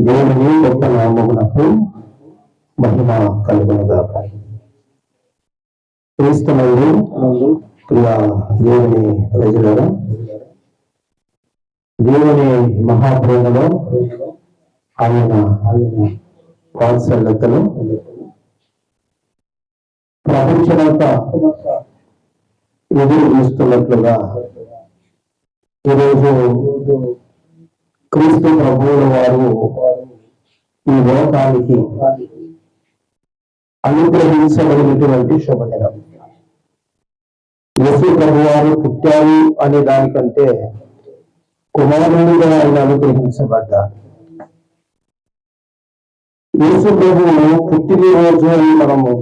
దేవుని గొప్ప నామమునకు మహిమ కలుగునుగాక. క్రీస్తునందు ప్రియ దేవుని ప్రజలను దేవుని మహాప్రేమలో ఆయన వాత్సల్యతను ప్రపంచమంతా ఎదురు చూస్తున్నట్లుగా ఈరోజు క్రీస్తు ప్రభువుల వారు ఈ లోకానికి అనుగ్రహించబడినటువంటి శుభదినం. యశు ప్రభు వారు పుట్టారు అనే దానికంటే కుమారునిగా ఆయన అనుగ్రహించబడ్డారు. యేసు ప్రభువు పుట్టినరోజు అని మనము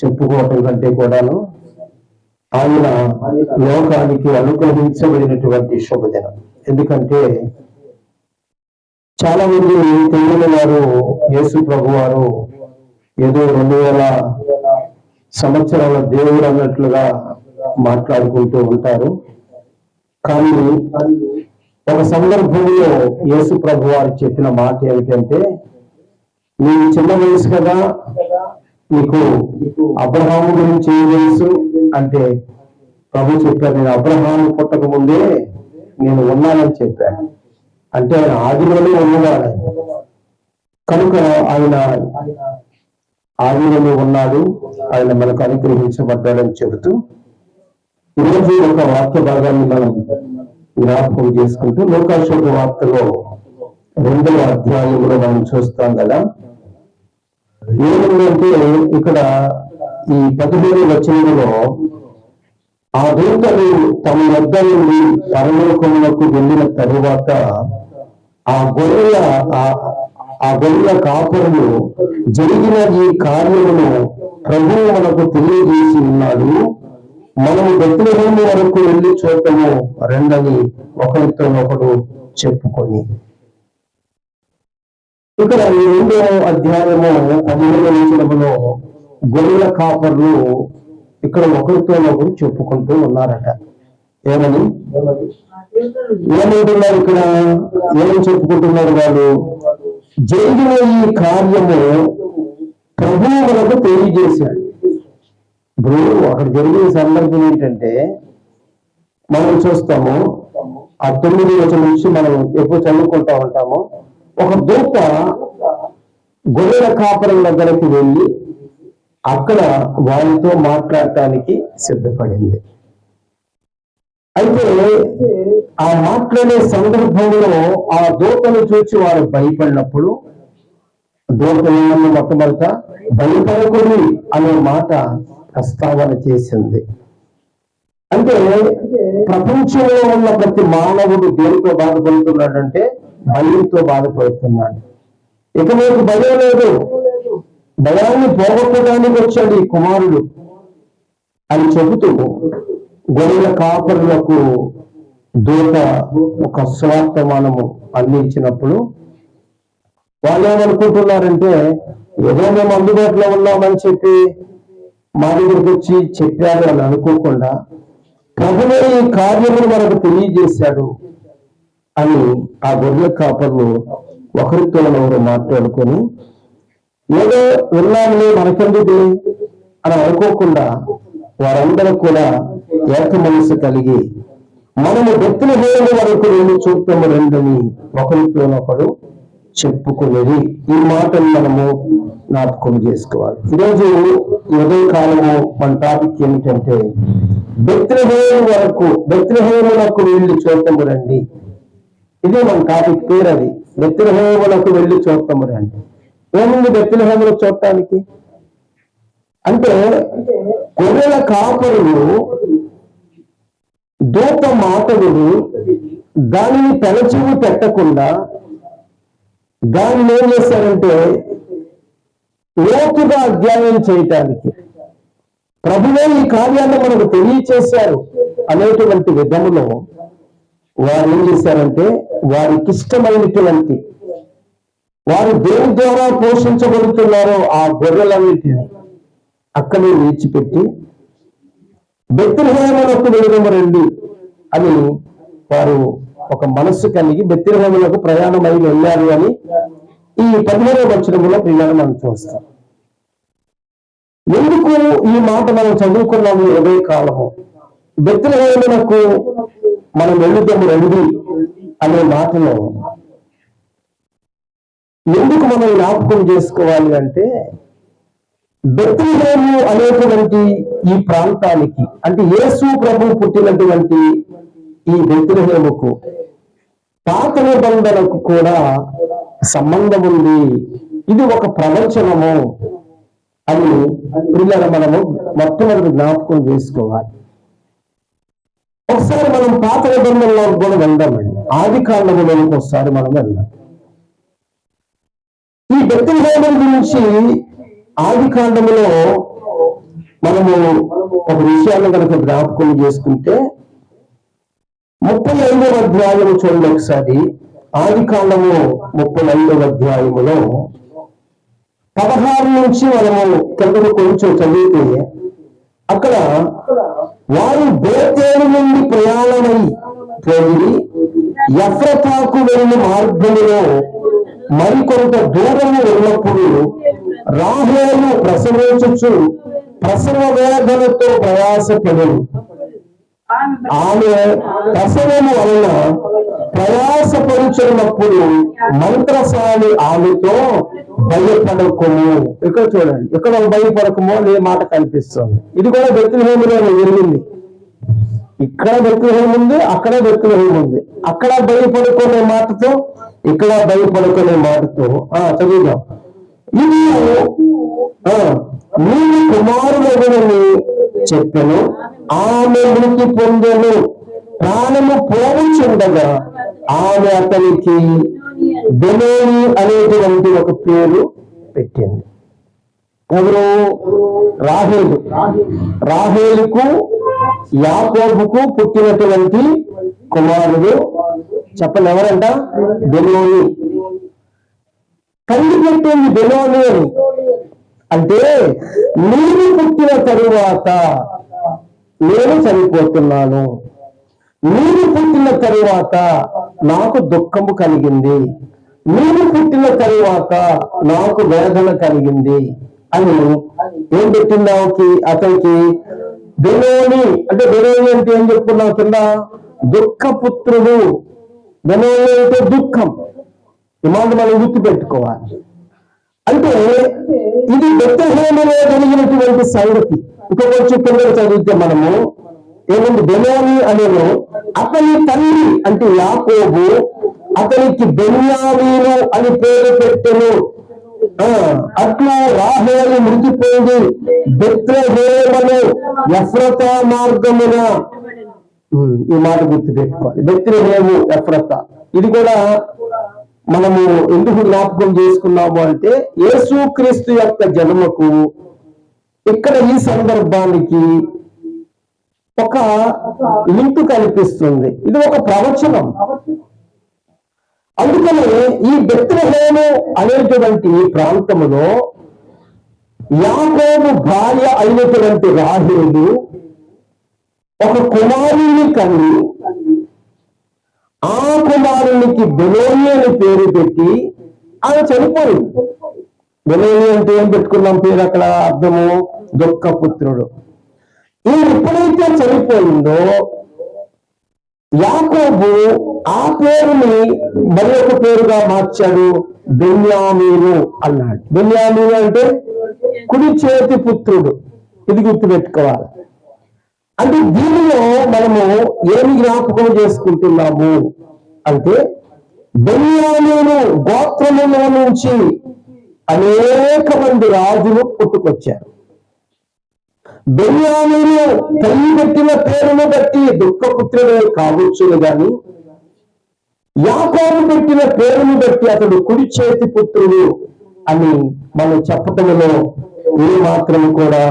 చెప్పుకోవటం కంటే కూడాను ఆయన లోకానికి అనుగ్రహించబడినటువంటి శుభదినం. ఎందుకంటే చాలా మంది తెలియని వారు యేసు ప్రభు వారు ఏదో రెండు వేల సంవత్సరాల దేవుడు అన్నట్లుగా మాట్లాడుకుంటూ ఉంటారు. కానీ ఒక సందర్భంలో యేసు ప్రభు వారు చెప్పిన మాట ఏమిటంటే నీవు చిన్న వయసు కదా నీకు అబ్రహాము గురించి ఏం తెలుసు? అంటే ప్రభు చెప్పారు నేను అబ్రహాము పుట్టక ముందే నేను ఉన్నానని చెప్పాను. అంటే ఆయన ఆదిలోనే ఉన్నవాడు. కనుక ఆయన ఆదిలోనే ఉన్నాడు. ఆయన మనకు అనుగ్రహించబడ్డాడని చెబుతూ ఈరోజు ఒక వార్త భాగాన్ని మనం జ్ఞాపకం చేసుకుంటూ లోకాశోక వార్తలో రెండవ అధ్యాయంలో మనం చూస్తాం కదా. ఏమిటంటే ఇక్కడ ఈ పదిహేను వచనంలో ఆ దూతలు తమ వద్ద నుండి పరలోకములకు వెళ్ళిన తరువాత ఆ గొర్రెల ఆ- గొర్రెల కాపురులు జరిగిన ఈ కార్యమును ప్రభువు మనకు తెలియజేసి ఉన్నాడు. మనము బెత్లహేము వరకు వెళ్ళి చూడటము రెండని ఒకరితో ఒకడు చెప్పుకొని. ఇక్కడ ఈ రెండో అధ్యాయము పదిహేను వచనములో గొర్రెల కాపర్లు ఇక్కడ ఒకరితో ఒకరు చెప్పుకుంటూ ఉన్నారట. ఏమని? ఏమంటున్నారు ఇక్కడ? ఏమని చెప్పుకుంటున్నారు వాళ్ళు జరిగిన ఈ కార్యము ప్రభువు మనకు తెలియజేశాడు. ఇప్పుడు అక్కడ జరిగిన సందర్భం ఏంటంటే మనం చూస్తాము ఆ తొమ్మిది రోజుల నుంచి మనం ఎప్పుడు చదువుకుంటా ఉంటాము ఒక దూత గొర్రెల కాపురం దగ్గరకు వెళ్ళి అక్కడ వారితో మాట్లాడటానికి సిద్ధపడింది. అయితే ఆ మాట్లాడే సందర్భంలో ఆ దూతను చూసి వారు భయపడినప్పుడు దూత ఏమన్న మొట్టమొదట భయపడకూడదు అనే మాట ప్రస్తావన చేసింది. అంటే ప్రపంచంలో ఉన్న ప్రతి మానవుడు దేనితో బాధపడుతున్నాడంటే భయంతో బాధపడుతున్నాడు. ఇక నీకు భయం లేదు. భయాన్ని పోగొట్టడానికి వచ్చాడు ఈ కుమారుడు అని చెబుతూ గొర్రెల కాపరులకు దూత ఒక స్వార్థమానము అందించినప్పుడు వాళ్ళు ఏమనుకుంటున్నారంటే ఏదో మేము అందుబాటులో ఉన్నామని చెప్పి మా దగ్గరికి వచ్చి చెప్పారు అని అనుకోకుండా ప్రభువే ఈ కార్యములు మనకు తెలియజేశాడు అని ఆ గొర్రెల కాపర్లు ఒకరితో ఒకరు మాట్లాడుకొని ఏదో ఉన్నాములే మనకెందుకు? అని అనుకోకుండా వారందరూ కూడా ఏక మనసు కలిగి మనము వ్యక్తుల హేళన వరకు వెళ్ళి చూపుతాము రెండని ఒకరితోనొకడు చెప్పుకునేది. ఈ మాటను మనము జ్ఞాపకం చేసుకోవాలి. ఈరోజు ఉదయ కాలము మన టాపిక్ ఏమిటంటే బెత్లహేము వరకు బెత్లహేములకు వెళ్ళి చూడటం రండి ఇదే మన టాపిక్ పేరు అది. బెత్లహేములకు వెళ్ళి చూడటము రండి ఏముంది బెత్లహేములు చూడటానికి? అంటే గొర్రెల కాపరులు దూత మాట విని దానిని పెనచెవి పెట్టకుండా దాన్ని ఏం చేశారంటే లోతుగా అధ్యయనం చేయటానికి. ప్రభువే ఈ కార్యాన్ని మనకు తెలియచేశారు అనేటువంటి విధములో వారు ఏం చేశారంటే వారికి ఇష్టమైనటువంటి వారు దేని ద్వారా పోషించబడుతున్నారో ఆ గొర్రెలన్నిటిని అక్కడే విడిచిపెట్టి బెత్తిరహేములకు వెళ్ళమరండి రండి అని వారు ఒక మనస్సు కలిగి బెత్తిరహేములకు ప్రయాణమై వెళ్ళారు అని ఈ పదిహేనవ వచనములో పిల్లలు మనం చూస్తాం. ఎందుకు ఈ మాట మనం చదువుకున్నాము ఇరవై కాలము? బెత్తలహేమునకు మనం వెళ్ళుదాము రండి అనే మాటలో ఎందుకు మనం జ్ఞాపకం చేసుకోవాలి అంటే బెత్తిలేము అనేటువంటి ఈ ప్రాంతానికి అంటే యేసు ప్రభు పుట్టినటువంటి ఈ బెత్తిలేముకు పాత నిబంధనకు కూడా సంబంధం ఉంది. ఇది ఒక ప్రవచనము అని పిల్లల మనము మొట్టమొదటి జ్ఞాపకం చేసుకోవాలి. ఒకసారి మనం పాత నిబంధనలో కూడా వెళ్దామండి. ఆది కాండములోకి ఒకసారి మనం వెళ్దాం. ఈ బెత్తిలేము గురించి ఆది కాండములో మనము ఒక విషయాన్ని కనుక జ్ఞాపకం చేసుకుంటే ముప్పై ఐదవ అధ్యాయము చూడండి ఒకసారి. ఆది కాండము ముప్పై ఐదవ అధ్యాయములో పదహారు నుంచి మనము కిందకు కొంచెం చదివితే అక్కడ వారు బేతేరు నుండి ప్రయాణమై పోయి ఎఫ్రతాకు వెళ్ళిన మార్గములో మరికొంత దూరము ఉన్నప్పుడు రాహులను ప్రసవించు ప్రసవ వేదనతో ప్రయాసపడు. ఆమె ప్రసవము వలన ప్రయాసపరుచున్నప్పుడు మంత్రసాని ఆమెతో భయపడకము. ఇక్కడ చూడండి ఇక్కడ భయపడకము అనే మాట కనిపిస్తుంది. ఇది కూడా బెత్తులహేములో జరిగింది. ఇక్కడ బెత్తులహేము ఉంది అక్కడ బెత్తులహేము ఉంది అక్కడ భయపడుకునే మాటతో ఇక్కడ భయపడుకునే మాటతో ఆ చదువుదాం. ఇది ఆ, నీవు కుమారుడు చెప్పెను. ఆమె మృతి పొందను. ప్రాణము పోవచ్చుండగా ఆమె అతనికి బెలోని అనేటువంటి ఒక పేరు పెట్టింది. ఎవరు? రాహేలు. రాహేలుకు యాకోబుకు పుట్టినటువంటి కుమారుడు చెప్పండి ఎవరంట బెలోని. కళ్ళు పెట్టింది బెలోని. అంటే నీవు పుట్టిన తరువాత నేను చనిపోతున్నాను. నీవు పుట్టిన తరువాత నాకు దుఃఖము కలిగింది. నీవు పుట్టిన తరువాత నాకు వేదన కలిగింది అని ఏం పెట్టింది ఆమెకి అతనికి? బెలోని. అంటే బెలోని అంటే ఏం చెప్పుకున్నావు కింద? దుఃఖపుత్రుడు బెలోని అంటే దుఃఖం. ఈ మనం గుర్తు పెట్టుకోవాలి అంటే ఇది బెత్తహేమలో జరిగినటువంటి సంగతి. ఇక కొంచెం కింద చదివితే మనము ఏముంది బెలోని అనేను అతని తల్లి అంటే యాకోబు అతనికి బెన్యామీను అని పేరు పెట్టెను. ఆ, అట్లా రాహేలు మృతిపోయింది బెత్రహేమను ఎఫ్రతా మార్గమున ఈ మాట గుర్తు పెట్టుకోవాలి బెత్లహేము ఎఫ్రత. ఇది కూడా మనము ఎందుకు జ్ఞాపకం చేసుకున్నాము అంటే యేసుక్రీస్తు యొక్క జన్మకు ఇక్కడ ఈ సందర్భానికి ఒక లింక్ కనిపిస్తుంది. ఇది ఒక ప్రవచనం. అందుకని ఈ బెత్రహేము అనేటువంటి ప్రాంతములో యాకోబు భార్య అయినటువంటి రాహేలు ఒక కుమారుని కన్ని ఆ కుమారునికి బెలోని అని పేరు పెట్టి ఆమె చనిపోయింది. బెలోని అంటే ఏం పెట్టుకున్నాం పేరు అక్కడ? అర్థము? దుఃఖపుత్రుడు ఈ ఎప్పుడైతే చనిపోయిందో యాకోబు ఆ పేరుని మరి ఒక పేరుగా మార్చాడు. బెన్యామీను అన్నాడు. బెన్యామీను అంటే కుడి చేతి పుత్రుడు. ఇది గుర్తుపెట్టుకోవాలి. అంటే దీనిలో మనము ఏమి జ్ఞాపకం చేసుకుంటున్నాము? అంటే బెన్యామీను గోత్రములో నుంచి అనేక మంది రాజులు పుట్టుకొచ్చారు. బెన్యామీను తల్లి పెట్టిన పేరును బట్టి దుఃఖపుత్రుడే కావచ్చును గాని యాకోబు పెట్టిన పేరును బట్టి అతడు కుడి చేతి పుత్రుడు అని మనం చెప్పటంలో ఏ మాత్రం కూడా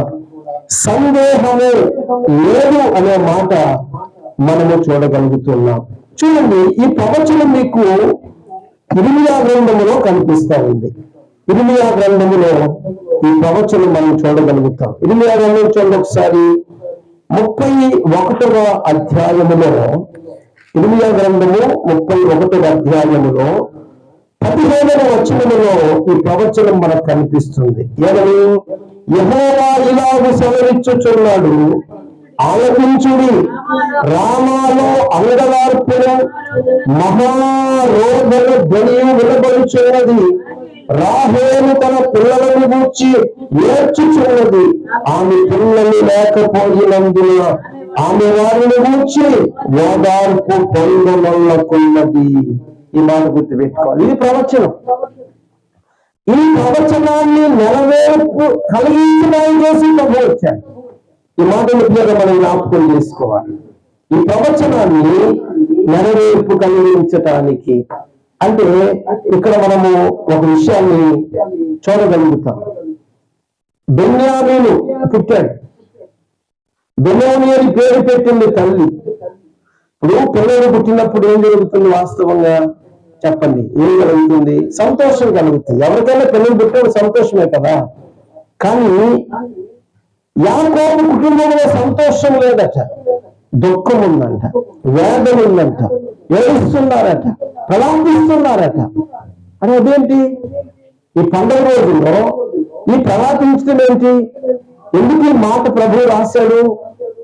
సందేహము లేదు అనే మాట మనము చూడగలుగుతున్నాం. చూడండి ఈ ప్రవచనం మీకు ఇరిమియా గ్రంథములో కనిపిస్తా ఉంది. ఇరిమియా గ్రంథములో ఈ ప్రవచనం మనం చూడగలుగుతాం. ఇరిమియా గ్రంథం చూడండి ఒకసారి. ముప్పై ఒకటవ అధ్యాయములో ఇరిమియా గ్రంథము ముప్పై ఒకటవ అధ్యాయములో పదిహేనవ వచనములో ఈ ప్రవచనం మనకు కనిపిస్తుంది. ఏమని? యహోవా ఇలాగు సెలవిచ్చుచున్నాడు. ఆలపించుడి రామాలో అంగలార్పును మహారోధన ధ్వనియు వినబడుచున్నది. రాహేలు తన పిల్లలను గూర్చి ఏడ్చుచున్నది. ఆమె పిల్లలు లేకపోయినందున ఆమె వారిని గూర్చి ఓదార్పు పొందనొల్లకున్నది ఈ మాట గుర్తుపెట్టుకోవాలి. ఇది ప్రవచనం. ఈ ప్రవచనాన్ని నెరవేర్పు కలిగించిన ఆయన చేసి ప్రభు వచ్చాడు ఈ మాట ముఖ్యంగా మనం జ్ఞాపకం చేసుకోవాలి. ఈ ప్రవచనాన్ని నెరవేర్పు కలిగించటానికి అంటే ఇక్కడ మనము ఒక విషయాన్ని చూడగలుగుతాం. బెన్యామీను పుట్టాడు. బెన్యామీ అని పేరు పెట్టింది తల్లి. ఇప్పుడు పిల్లలు పుట్టినప్పుడు ఏం జరుగుతుంది వాస్తవంగా? చెప్పండి. ఏం కలుగుతుంది? సంతోషం కలుగుతుంది. ఎవరికైనా పిల్లలు పుట్టడం సంతోషమే కదా. కానీ యాకోబు కుటుంబంలో సంతోషం లేదట. దుఃఖం ఉందంట. వేదన ఉందంట. ఏడుస్తున్నారట. ప్రలాపిస్తున్నారట. అని అదేంటి? ఈ పండుగ రోజుల్లో ఈ ప్రలాపించడం ఏంటి? ఎందుకు ఈ మాట ప్రభు రాశాడు?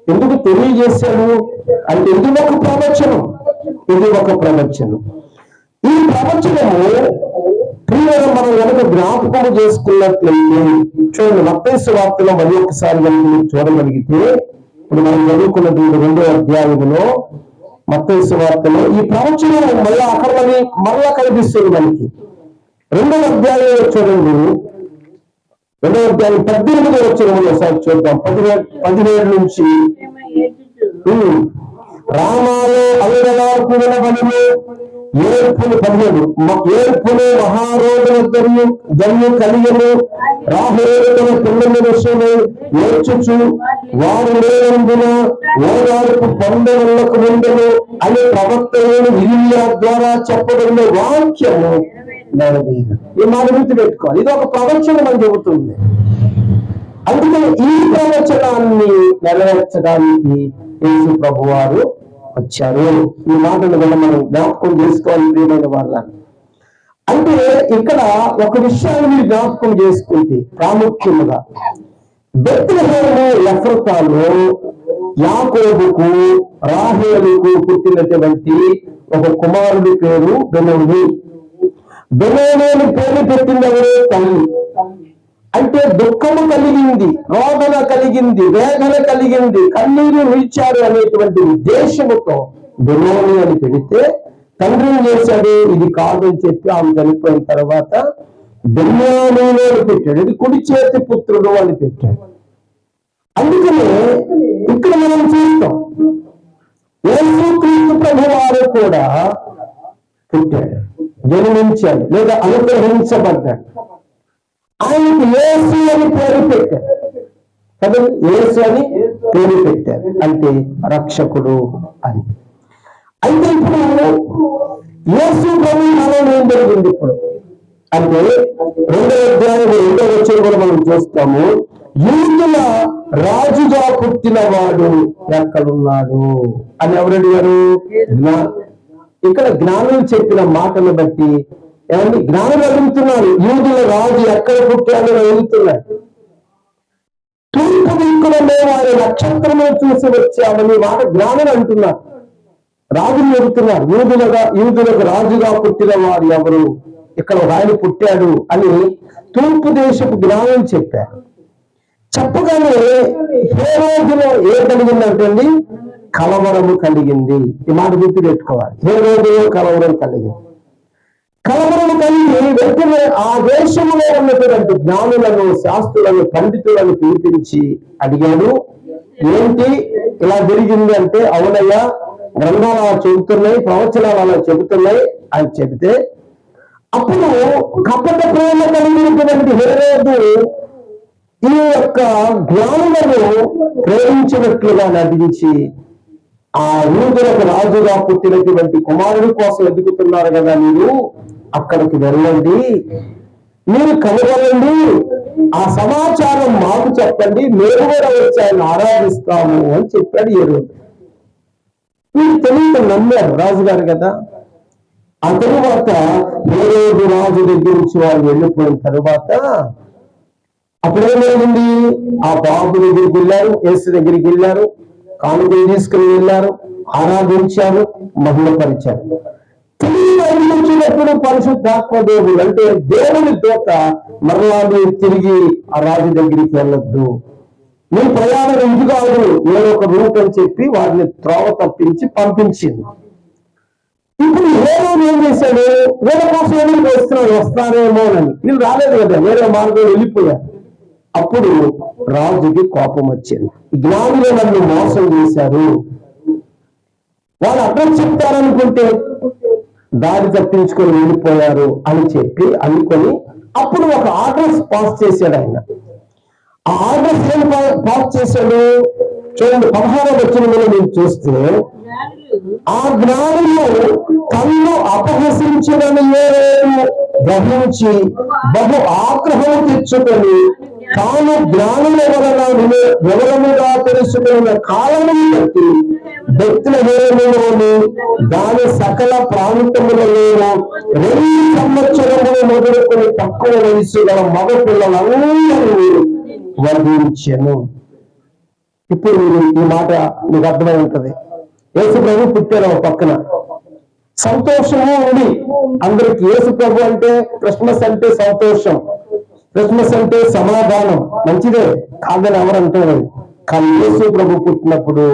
ఎందుకు తెలియజేశాడు? అంటే ఇది ఒక ప్రవచనం. ఇది ఒక ప్రవచనం. ఈ ప్రవచనము ప్రియులను మనం కనుక జ్ఞాపకం చేసుకున్నట్లయితే చూడండి మత్తైసు వార్తలో మరి ఒకసారి కనుక మీరు చూడగలిగితే ఇప్పుడు మనం చదువుకున్నది రెండో అధ్యాయంలో మత్తైసు వార్తలో ఈ ప్రవచనం మళ్ళా అక్కడ మళ్ళీ కనిపిస్తుంది మనకి. రెండో అధ్యాయంలో చూడండి. రెండో అధ్యాయం పద్దెనిమిది వచ్చిన ఒకసారి చూద్దాం. పదిహేడు పదిహేడు నుంచి. రామాలో వినబడిను ఏర్పులు పదిహేడు మ- ఏర్పులు మహారోగుల దర్యు దర్యు కలిగను రాహేతుల పిల్లల విషయమై ఏర్చుచు వారు లేనందున ఓదార్పు పొందవలకు ముందును అనే ప్రవక్తలను ఇలియా ద్వారా చెప్పబడిన వాక్యము. ఈ మాట గుర్తు పెట్టుకోవాలి ఇది ఒక ప్రవచనం అని చెబుతుంది. అందుకని ఈ ప్రవచనాన్ని నెరవేర్చడానికి యేసు ప్రభు వచ్చారు. ఈ మాటలు కూడా మనం జ్ఞాపకం చేసుకోవాలి ప్రియమైన వాళ్ళ అంటే ఇక్కడ ఒక విషయాన్ని మీరు జ్ఞాపకం చేసుకుంటే ప్రాముఖ్యముగా బెత్లహేము ఎఫ్రతాలో యాకోబుకు రాహేలుకు పుట్టినటువంటి ఒక కుమారుడి పేరు బెనోని బెనోని పేరు పెట్టింది తల్లి. అంటే దుఃఖము కలిగింది రోదన కలిగింది వేదన కలిగింది కన్నీరు నిలిచారు అనేటువంటి ఉద్దేశముతో బెనోని అని పెడితే తండ్రి చేశాడు. ఇది కాదని చెప్పి ఆమె చనిపోయిన తర్వాత బెన్యామీను అని పెట్టాడు. ఇది కుడి చేతి పుత్రుడు అని పెట్టాడు. అందుకనే ఇక్కడ మనం చూస్తాం యేసుక్రీస్తు ప్రభు వారు కూడా పుట్టాడు జన్మించాడు లేదా అనుగ్రహించబడ్డాడు. ఆయనకు యేసు అని పేరు పెట్టారు. కదా యేసు అని పేరు పెట్టారు. అంటే రక్షకుడు అని. అయితే ఇప్పుడు ఏసు ప్రభు మనం ఏం జరిగింది ఇప్పుడు? అంటే రెండో అధ్యాయం రెండో వచ్చే కూడా మనం చూస్తాము. యూదుల రాజుగా పుట్టిన వాడు ఎక్కడున్నాడు? అని ఎవరు అడిగారు? జ్ఞా- ఇక్కడ జ్ఞానులు చెప్పిన మాటను బట్టి ఏమండి? జ్ఞానం అడుగుతున్నారు యూదుల రాజు ఎక్కడ పుట్టాడు అడుగుతున్నాడు తూర్పు దిక్కులలో వారి నక్షత్రములు చూసి వచ్చామని మాట జ్ఞానం అంటున్నారు. రాజులు చెబుతున్నారు యూదులుగా యూదులకు రాజుగా పుట్టిన వారు ఎవరు? ఇక్కడ ఒక పుట్టాడు అని తూర్పు దేశపు జ్ఞానం చెప్పారు. చెప్పగానే ఏ రోజులో ఏ కలిగిందంటండి కలవరము కలిగింది. ఈ మాట గుర్తు పెట్టుకోవాలి ఏ రోజులో కలవరం కలిగింది. కలవరం కలిగి ఆ దేశంలో ఉన్నటువంటి జ్ఞానులను శాస్త్రులను పండితులను పిలిపించి అడిగాడు. ఏంటి? ఇలా జరిగింది అంటే అవునయ్యా గ్రంథాలు అలా చెబుతున్నాయి ప్రవచనాలు అలా చెబుతున్నాయి అని చెబితే అప్పుడు కపట ప్రేమ కలిగినటువంటి హేరోదు ఈ యొక్క జ్ఞానులను ప్రేమించినట్లుగా నటించి ఆ యూదులకు రాజుగా పుట్టినటువంటి కుమారుడి కోసం ఎదుగుతున్నారు కదా మీరు? అక్కడికి వెళ్ళండి. మీరు కనుగొనండి. ఆ సమాచారం మాకు చెప్పండి. మేము కూడా వచ్చి ఆయన ఆరాధిస్తాము అని చెప్పాడు ఏడు మీరు తెలియక నమ్మారు రాజుగారు కదా. ఆ తరువాత ఏడు రాజు దగ్గర నుంచి వాళ్ళు వెళ్ళిపోయిన తరువాత అప్పుడేమైంది ఆ బాబు దగ్గరికి వెళ్ళారు యేసు దగ్గరికి వెళ్ళారు కానుకలు తీసుకుని వెళ్ళారు ఆరాధించారు మహిళపరిచారు ఎప్పుడు పరిశుద్ధాత్మ దేవుడు అంటే దేవుని దూత మరలా మీరు తిరిగి ఆ రాజు దగ్గరికి వెళ్ళొద్దు. నీ ప్రయాణం ఇది కాదు నేను ఒక రూట్ అని చెప్పి వారిని త్రోవ తప్పించి పంపించింది. ఇప్పుడు ఏదో ఏం చేశాడు? వీళ్ళ కోసం ఎదురు వస్తున్నాడు వస్తారేమో అని. వీళ్ళు రాలేదు కదా వేరే మార్గం వెళ్ళిపోయారు. అప్పుడు రాజుకి కోపం వచ్చింది. జ్ఞానులు నన్ను మోసం చేశారు. వాళ్ళు అర్థం చెప్తారనుకుంటే దారి తప్పించుకొని వెళ్ళిపోయారు అని చెప్పి అనుకొని అప్పుడు ఒక ఆర్డర్స్ పాస్ చేశాడు ఆయన. ఆ ఆర్డర్స్ ఏం పాస్ చేశాడు? చూడండి పదహారో వచ్చిన మీరు చూస్తే ఆ జ్ఞానులు కన్ను అపహసించడని గ్రహించి బహు ఆగ్రహం తెచ్చుకొని తాను జ్ఞానుల వలన వివరముగా తెలుసుకున్న కాలము బట్టి బెత్లహేములోని దాని సకల ప్రాంతములలో రెండు సంవత్సరములు మొదలుకొని తక్కువ వయసు గల మగ పిల్లలందరూ వర్ణించను ఇప్పుడు మీరు ఈ మాట మీకు అర్థమై ఉంటది. యేసు ప్రభు పుట్టారు ఒక పక్కన. సంతోషము ఉంది. అందరికి యేసు ప్రభు అంటే క్రిస్మస్ అంటే సంతోషం. క్రిస్మస్ అంటే సమాధానం. మంచిదే. కాదని ఎవరు అంటారు? కానీ యేసు ప్రభు పుట్టినప్పుడు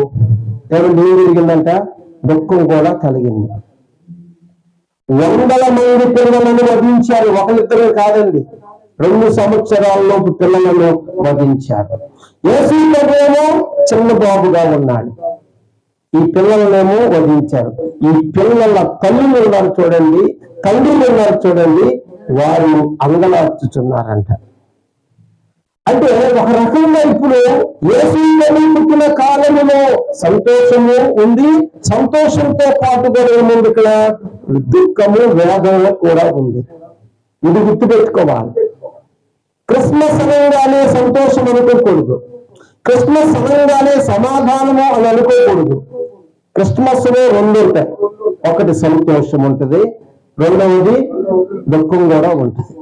ఎవరు ఏం జరిగిందంట దుఃఖం కూడా కలిగింది. వందల మంది పిల్లలను వధించారు. ఒకరిద్దరే కాదండి. రెండు సంవత్సరాల్లోపు పిల్లలను వధించారు. ఏసీలోనేమో చిన్న బాబుగా ఉన్నాడు. ఈ పిల్లలనేమో వధించారు. ఈ పిల్లల తల్లులు ఉన్నారు చూడండి తండ్రులు ఉన్నారు చూడండి వారు అంగలార్చుతున్నారంట అంటే ఒక రకంగా ఇప్పుడు యేసు పుట్టిన కాలములో సంతోషము ఉంది సంతోషంతో పాటు కూడా ఏముంది ఇక్కడ దుఃఖము వేదన కూడా ఉంది. ఇది గుర్తుపెట్టుకోవాలి. క్రిస్మస్ అనగానే సంతోషం అనుకోకూడదు. క్రిస్మస్ అనగానే సమాధానము అని అనుకోకూడదు. క్రిస్మస్లో రెండు ఉంటాయి. ఒకటి సంతోషం ఉంటుంది రెండవది దుఃఖం కూడా ఉంటుంది.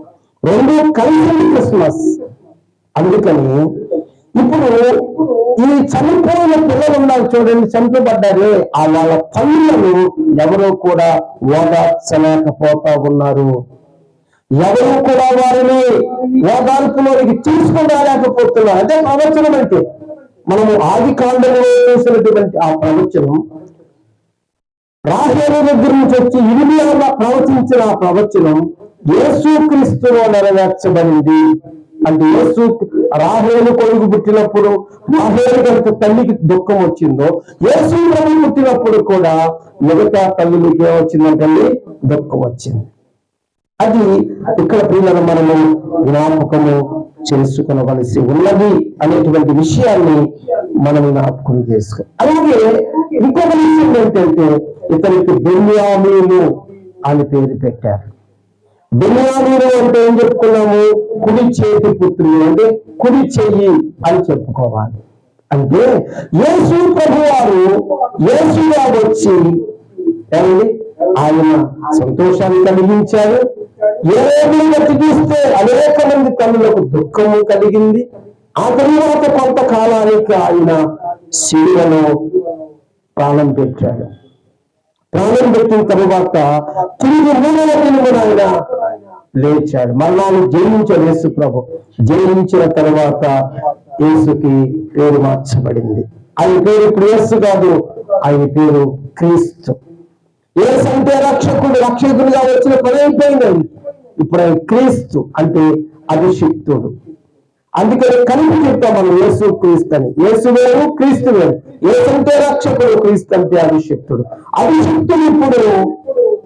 రెండు కలిసి క్రిస్మస్. అందుకని ఇప్పుడు ఈ చనిపోయిన పిల్లలు ఉన్నారు చూడండి చనిపోబడ్డారే ఆ వాళ్ళ తల్లులను ఎవరో కూడా ఓదార్చలేకపోతా ఉన్నారు. ఎవరు కూడా వారిని ఓదార్పులోనికి తీసుకురాలేకపోతున్నారు. అదే ప్రవచనం అంటే మనము ఆది కాండంలో చూసినటువంటి ఆ ప్రవచనం. రాహేలు దగ్గర నుంచి వచ్చి ఇరిమియాగా ప్రవచించిన ఆ ప్రవచనం యేసు క్రీస్తులో నెరవేర్చబడింది. అంటే యేసు రాహేలు కొడుకు పుట్టినప్పుడు రాహేలు కనుక తల్లికి దుఃఖం వచ్చిందో యేసు ప్రభు పుట్టినప్పుడు కూడా మిగతా తల్లికి ఏమొచ్చిందంటే దుఃఖం వచ్చింది. అది ఇక్కడ పిల్లలు మనము జ్ఞాపకము చేసుకునవలసి ఉన్నది అనేటువంటి విషయాన్ని మనం జ్ఞాపకం చేసుకో అలాగే ఇంకొక విషయం ఏంటంటే ఇతనికి బెన్యామీను అని పేరు పెట్టారు. బెన్యామీను అంటే ఏం చెప్పుకున్నాము? కుడి చేతి పుత్రుడు అంటే కుడి చెయ్యి అని చెప్పుకోవాలి. అంటే యేసు ప్రభు వారు యేసుగా వచ్చి ఏమండి? ఆయన సంతోషాన్ని కలిగించారు. ఏమి వెతికిస్తే అనేక మంది తల్లులకు దుఃఖము కలిగింది. ఆ తరువాత కొంతకాలానికి ఆయన శిలువలో ప్రాణం పెట్టాడు. ప్రాణం పెట్టిన తరువాత తిరిగి ఆయన లేచాడు. మరణాన్ని జయించాడు యేసు ప్రభు. జయించిన తరువాత యేసుకి పేరు మార్చబడింది. ఆయన పేరు ఇప్పుడు యేసు కాదు ఆయన పేరు క్రీస్తు. యేసు అంటే రక్షకుడు రక్షకుడిగా వచ్చిన పని అయిపోయిందండి ఇప్పుడు ఆయన క్రీస్తు అంటే అభిషిక్తుడు. అందుకని కలిపి చెప్తాం మనం యేసు క్రీస్తు అని యేసు వేరు క్రీస్తు వేరు. ఏసంటే రక్షకుడు క్రీస్తు అంటే అభిషక్తుడు. అభిషిక్తుడు ఇప్పుడు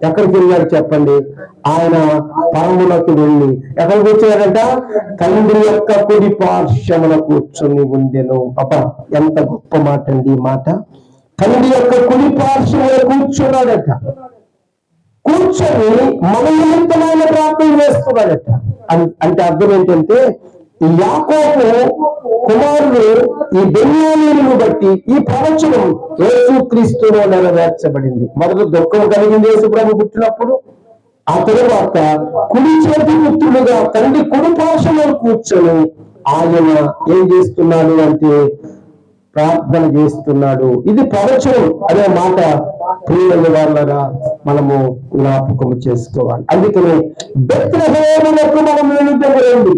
ఎక్కడికి వెళ్ళాడు చెప్పండి? ఆయన పరములకు వెళ్ళి ఎక్కడికి వచ్చాడంట? తండ్రి యొక్క కుడి పార్శ్వమున కూర్చొని ఉండెను. అబ్బా ఎంత గొప్ప మాట అండి ఈ మాట. తండ్రి యొక్క కుడి పార్శ్వమున కూర్చున్నాడట. కూర్చొని మనోహితమైన ప్రార్థన చేస్తున్నాడట. అంటే అర్థం ఏంటంటే యాకోబు కుమారుడు ఈ బెన్యామీను బట్టి ఈ ప్రవచనం యేసు క్రీస్తులో నెరవేర్చబడింది. మొదట దుఃఖం కలిగింది యేసు ప్రభు పుట్టినప్పుడు ఆ తరువాత కుడి చేతి పుత్రుడుగా తండ్రి కుడి పార్శ్వలో కూర్చొని ఆయన ఏం చేస్తున్నాడు అంటే ప్రార్థన చేస్తున్నాడు. ఇది ప్రవచనం అనే మాట ప్రియుల వాళ్ళగా మనము జ్ఞాపకం చేసుకోవాలి. అందుకనే బెత్రహేములకు మనం వెళుతుంది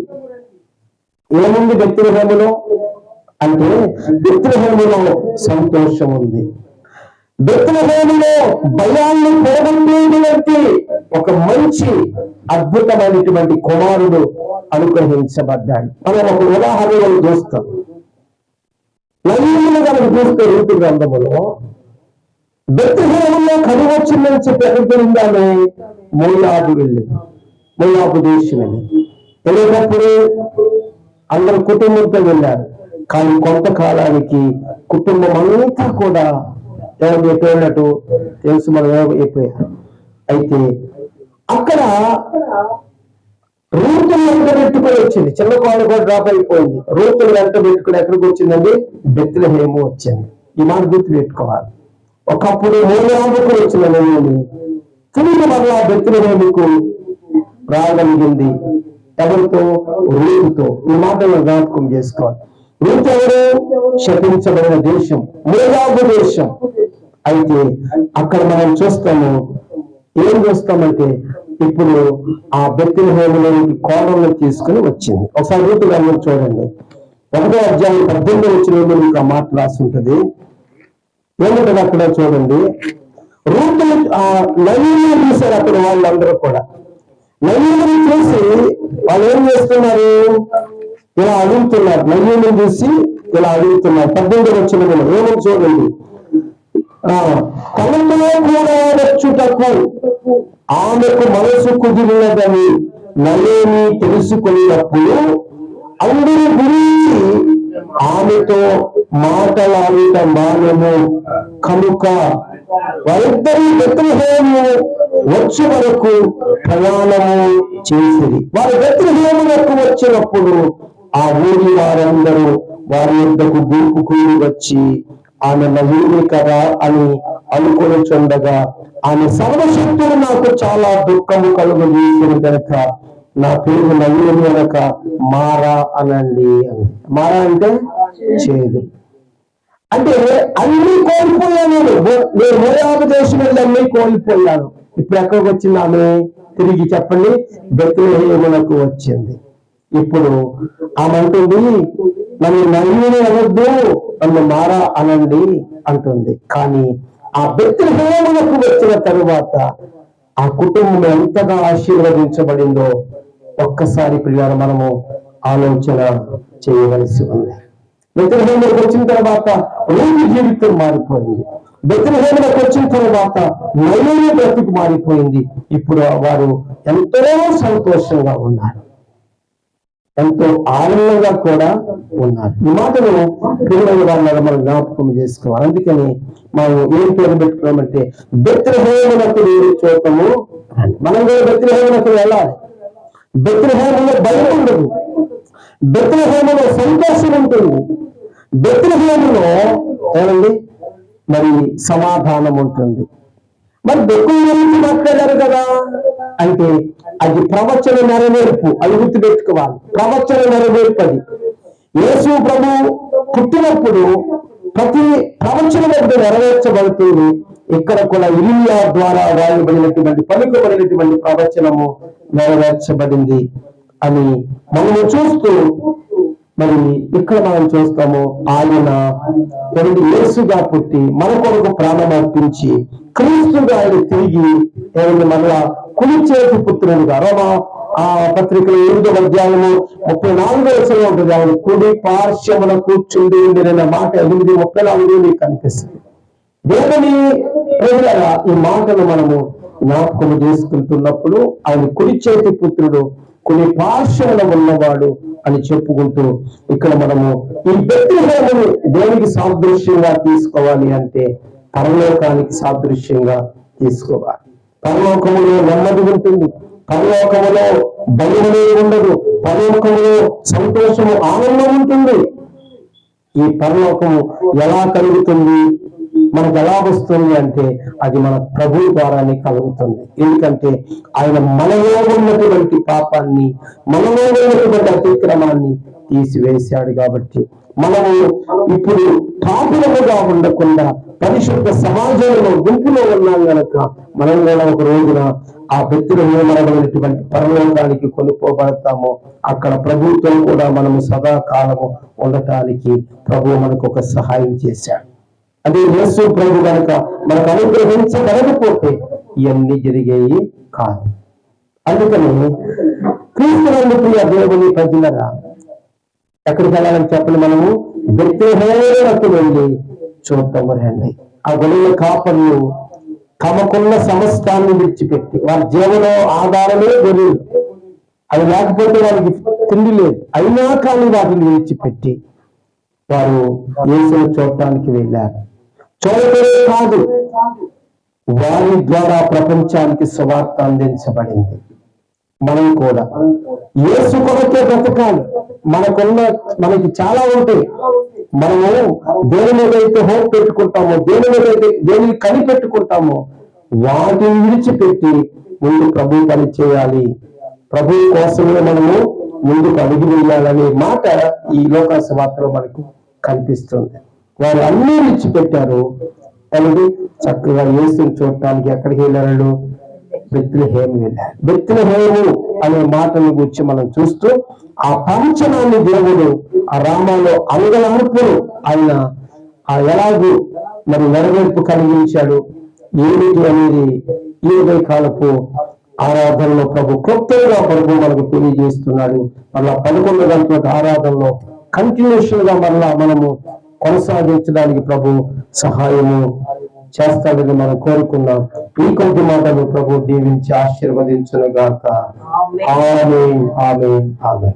ఏముంది బెత్రహేములో అంటే బెత్రహేములో సంతోషం ఉంది బెత్లహేములో భయాన్ని పోగొట్టేటువంటి ఒక మంచి అద్భుతమైనటువంటి కుమారుడు అనుగ్రహించబడ్డాడు. మనం ఒక ఉదాహరణలు చూస్తాం. నవీనులు కనుక చూస్తే ఋతు గ్రంథములో బెత్లహేములో కరువు వచ్చిందని చెప్పి ఎక్కడికి వెళ్ళిందామే మోయాబు వెళ్ళింది మోయాబు దేశం వెళ్ళింది వెళ్ళినప్పుడు అందరు కుటుంబంతో వెళ్ళారు. కానీ కొంతకాలానికి కుటుంబం అంతా కూడా ఎవరు చెప్పినట్టు తెలుసు మనం ఎవరు అయితే అక్కడ రూతులు వెంట పెట్టుకొని వచ్చింది? చిన్న కోడ కూడా డ్రాప్ అయిపోయింది. రూతులు వెంట పెట్టుకుని ఎక్కడికి వచ్చిందండి? బెత్లహేము వచ్చింది. ఈ మాట గుర్తు పెట్టుకోవాలి ఒకప్పుడు మూలాముకు వచ్చిన నేను తిరిగి మరలా బెత్లహేముకు రాగలిగింది ఎవరితో రూపుతో ఈ మాటలు జ్ఞాపకం చేసుకోవాలి. రూతు ఎవరు శపించబడిన దేశం? మూలాబు దేశం. అయితే అక్కడ మనం చూస్తాము ఏం చూస్తామంటే ఇప్పుడు ఆ బెత్తిన హోములోనికి కోణంలో తీసుకుని వచ్చింది. ఒకసారి రూపు గారు చూడండి. ఒకటో అధ్యాయం పద్దెనిమిది వచ్చిన మీకు ఆ మాట రాసి ఉంటుంది ఏమిటది అక్కడ చూడండి? రూపు ఆ నవీన చూశారు అక్కడ వాళ్ళందరూ కూడా. నవీనం చూసి వాళ్ళు ఏం చేస్తున్నారు? ఇలా అడుగుతున్నారు. నవీనం చూసి ఇలా అడుగుతున్నారు. పద్దెనిమిది వచ్చిన ఏమని చూడండి? ఆ, కూడా వచ్చుటకు ఆమెకు మనసు కుదిరినదని నలేని తెలుసుకున్నప్పుడు అందరి గురించి ఆమెతో మాటలాడుట మానము కనుక వారిద్దరి బెత్రహేము వచ్చే వరకు ప్రయాణము చేసిరి. వారి బెత్రహేములకు వచ్చినప్పుడు ఆ ఊరి వారందరూ వారి యొద్దకు గుంపు వచ్చి ఆమె నవీని కదా అని అనుకుని చుండగా ఆమె సర్వశక్తులు నాకు చాలా దుఃఖము కలుగు చేసిన కనుక నా పేరు నవీని గనక మారా అనండి అని. మారా అంటే చేదు. అంటే అన్ని కోల్పోయాను. నేను నేను మోయాబు దేశం అన్ని కోల్పోయాను. ఇప్పుడు ఎక్కడికి వచ్చింది ఆమె తిరిగి చెప్పండి. బెత్లహేమునకు వచ్చింది. ఇప్పుడు ఆమె అంటుంది నన్ను నవ్వుని అనొద్దు నన్ను మారా అనండి అంటుంది. కానీ ఆ బెత్లహేమునకు వచ్చిన తరువాత ఆ కుటుంబం ఎంతగా ఆశీర్వదించబడిందో ఒక్కసారి పిల్లలు మనము ఆలోచన చేయవలసి ఉంది. బెత్లహేములకు వచ్చిన తర్వాత రోజు జీవితం మారిపోయింది. బెత్లహేములకు వచ్చిన తర్వాత నయని బ్రతుకు మారిపోయింది. ఇప్పుడు వారు ఎంతో సంతోషంగా ఉన్నారు. ఎంతో ఆనందంగా కూడా ఉన్నారు. ఈ మాటను పిల్లలు వాళ్ళు మనం జ్ఞాపకం చేసుకోవాలి. అందుకని మనం ఏం పేరు పెట్టుకున్నామంటే బెత్రహేమునకు చూడటము మనం కూడా బెత్రహేమునకు వెళ్ళాలి. బెత్రహేములో భయం ఉండదు. బెత్రహేములో సంతోషం ఉంటుంది. బెత్రహేములో ఏమండి? మరి సమాధానం ఉంటుంది. మరి బెక్కువ గురించి మాట్లాడారు కదా? అంటే అది ప్రవచన నెరవేర్పు అది గుర్తుపెట్టుకోవాలి. ప్రవచన నెరవేర్పు అది. యేసు ప్రభు పుట్టినప్పుడు ప్రతి ప్రవచన వద్ద నెరవేర్చబడుతుంది. ఇక్కడ కూడా ఇలియా ద్వారా రాయబడినటువంటి పలుకబడినటువంటి ప్రవచనము నెరవేర్చబడింది అని మనము చూస్తూ మరి ఇక్కడ మనం చూస్తాము ఆయన రెండు యేసుగా పుట్టి మన కొరకు ప్రాణం అర్పించి క్రీస్తుగా ఆయన తిరిగి ఏమైనా మళ్ళా కుడి చేతి పుత్రుడుగా రోమా ఆ పత్రికలో ఎనిమిదవ అధ్యాయము ముప్పై నాలుగో వచ్చిన ఉంటుంది. ఆయన కుడి పార్శ్వమున కూర్చుండి ఉండిన మాట ఎనిమిది ముప్పై నాలుగు మీకు కనిపిస్తుంది. దేవుని ఈ మాటలు మనము జ్ఞాపకము చేసుకుంటున్నప్పుడు ఆయన కుడి చేతి పుత్రుడు కొన్ని పార్శ్వమున ఉన్నవాడు అని చెప్పుకుంటూ ఇక్కడ మనము ఈ బెత్లహేమును దేనికి సాదృశ్యంగా తీసుకోవాలి అంటే పరలోకానికి సాదృశ్యంగా తీసుకోవాలి. పరలోకములో నెమ్మది ఉంటుంది. పరలోకములో భయమే ఉండదు. పరలోకములో సంతోషము ఆనందం ఉంటుంది. ఈ పరలోకము ఎలా కలుగుతుంది? మనకు ఎలా వస్తుంది అంటే అది మన ప్రభు ద్వారానే కలుగుతుంది. ఎందుకంటే ఆయన మనలో ఉన్నటువంటి పాపాన్ని మనలో ఉన్నటువంటి అతిక్రమాన్ని తీసివేశాడు కాబట్టి మనము ఇప్పుడు పాపులముగా ఉండకుండా పరిశుద్ధ సమాజంలో గుంపులో ఉన్నాం గనక మనం కూడా ఒక రోజున ఆ వ్యక్తులమైనటువంటి పరలోకానికి కొనుక్కోబడతాము అక్కడ ప్రభుత్వం కూడా మనము సదాకాలము ఉండటానికి ప్రభు మనకు ఒక సహాయం చేశాడు. అదే యేసు ప్రభు కనుక మనకు అనుగ్రహించగలకపోతే ఇవన్నీ జరిగేవి కాదు. అందుకని క్రీస్తునందు ప్రియ దేవుని ప్రజలరా ఎక్కడికి వెళ్ళాలని చెప్పండి మనము? బెత్తెహేరకు వెళ్ళి చూద్దాము రండి ఆ గొడవ కాపర్లు తమకున్న సమస్తాన్ని విడిచిపెట్టి వారి జీవన ఆధారమే గొడవలు అవి లేకపోతే వారికి తిండి లేదు. అయినా కానీ వాటిని విడిచిపెట్టి వారు యేసును చూడటానికి వెళ్ళారు. చూడటమే కాదు. వారి ద్వారా ప్రపంచానికి సువార్త అందించబడింది. మనం కూడా. ఏసు కొరకే బ్రతకాలి. మనకున్న మనకి చాలా ఉంటాయి మనము దేని మీద అయితే హోప్ పెట్టుకుంటామో దేని మీద అయితే దేనిని కనిపెట్టుకుంటామో వాటిని విడిచిపెట్టి ముందు ప్రభు పని చేయాలి. ప్రభు కోసమే మనము ముందుకు అడిగి వెళ్ళాలనే మాట ఈ లోక వార్తలో మనకు కనిపిస్తుంది. వారు అన్ని విడిచిపెట్టారు. అనేది చక్కగా యేసుని చూడటానికి ఎక్కడికి వెళ్ళారు బెత్లహేము వెళ్ళారు. హేము అనే మాటను గురించి మనం చూస్తూ ఆ పంచనాన్ని దేవుడు ఆ రామాలో అంగలార్పును ఆయన ఆ ఎలాగూ మరి నెరవేర్పు కలిగించాడు. ఏమిటి అనేది ఈ కాలపు ఆరాధనలో ప్రభు క్లుప్తంగా ప్రభు మనకు తెలియజేస్తున్నాడు. మళ్ళా పదకొండు గంటల ఆరాధనలో కంటిన్యూషన్గా మరలా మనము కొనసాగించడానికి ప్రభు సహాయము చేస్తాడని మనం కోరుకున్నాం. ఈ కొద్ది మాటలు ప్రభు దీవించి ఆశీర్వదించును గాక ఆమె ఆమె ఆమె